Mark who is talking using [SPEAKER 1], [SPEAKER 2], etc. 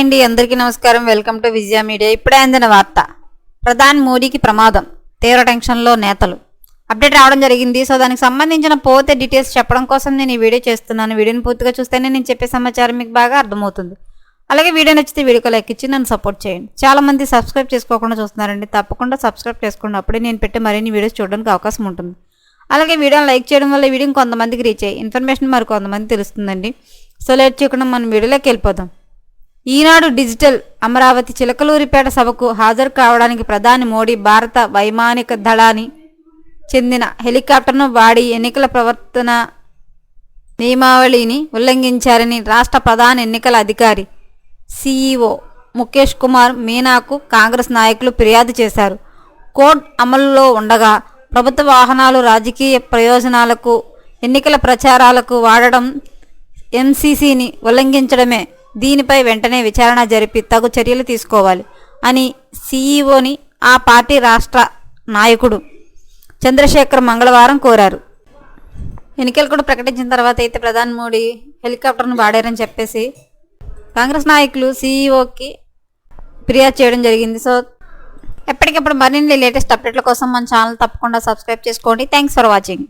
[SPEAKER 1] Hi అండి అందరికీ నమస్కారం. Welcome to Vijaya media. ఇప్పుడే అందిన వార్త. ప్రధాని మోడీకి ప్రమాదం. తీవ్ర టెన్షన్లో నేతలు. అప్డేట్ రావడం జరిగింది. సో దానికి సంబంధించిన పోతే డీటెయిల్స్ చెప్పడం కోసం నేను ఈ వీడియో చేస్తున్నాను. వీడియోని పూర్తిగా చూస్తేనే నేను చెప్పే సమాచారం మీకు బాగా అర్థమవుతుంది. అలాగే వీడియో నచ్చితే వీడియోకి లైక్ ఇచ్చి నన్ను సపోర్ట్ చేయండి. చాలా మంది సబ్స్క్రైబ్ చేసుకోకుండా చూస్తున్నారండి. తప్పకుండా సబ్స్క్రైబ్ చేసుకోండి. అప్పుడే నేను పెట్టే మరిన్ని వీడియోస్ చూడడానికి అవకాశం ఉంటుంది. అలాగే వీడియోని లైక్ చేయడం వల్ల వీడియో కొంతమందికి రీచ్ అయ్యి ఇన్ఫర్మేషన్ మరి కొంతమంది తెలుస్తుందండి. సో లేట్ చేయకుండా మనం వీడియోలోకి వెళ్ళిపోదాం. ఈనాడు డిజిటల్ అమరావతి చిలకలూరిపేట సభకు హాజరు కావడానికి ప్రధాని మోడీ భారత వైమానిక దళాని చెందిన హెలికాప్టర్ను వాడి ఎన్నికల ప్రవర్తన నియమావళిని ఉల్లంఘించారని రాష్ట్ర ప్రధాన ఎన్నికల అధికారి సిఈఓ ముఖేష్ కుమార్ మీనాకు కాంగ్రెస్ నాయకులు ఫిర్యాదు చేశారు. కోడ్ అమలులో ఉండగా ప్రభుత్వ వాహనాలు రాజకీయ ప్రయోజనాలకు ఎన్నికల ప్రచారాలకు వాడడం ఎంసీసీని ఉల్లంఘించడమే దీనిపై వెంటనే విచారణ జరిపి తగు చర్యలు తీసుకోవాలి అని సీఈఓని ఆ పార్టీ రాష్ట్ర నాయకుడు చంద్రశేఖర్ మంగళవారం కోరారు. ఎన్నికలు కూడా ప్రకటించిన తర్వాత అయితే ప్రధాని మోడీ హెలికాప్టర్ను వాడారని చెప్పేసి కాంగ్రెస్ నాయకులు సీఈఓకి ఫిర్యాదు చేయడం జరిగింది. సో ఎప్పటికప్పుడు మరిన్ని లేటెస్ట్ అప్డేట్ల కోసం మన ఛానల్ తప్పకుండా సబ్స్క్రైబ్ చేసుకోండి. Thanks for watching.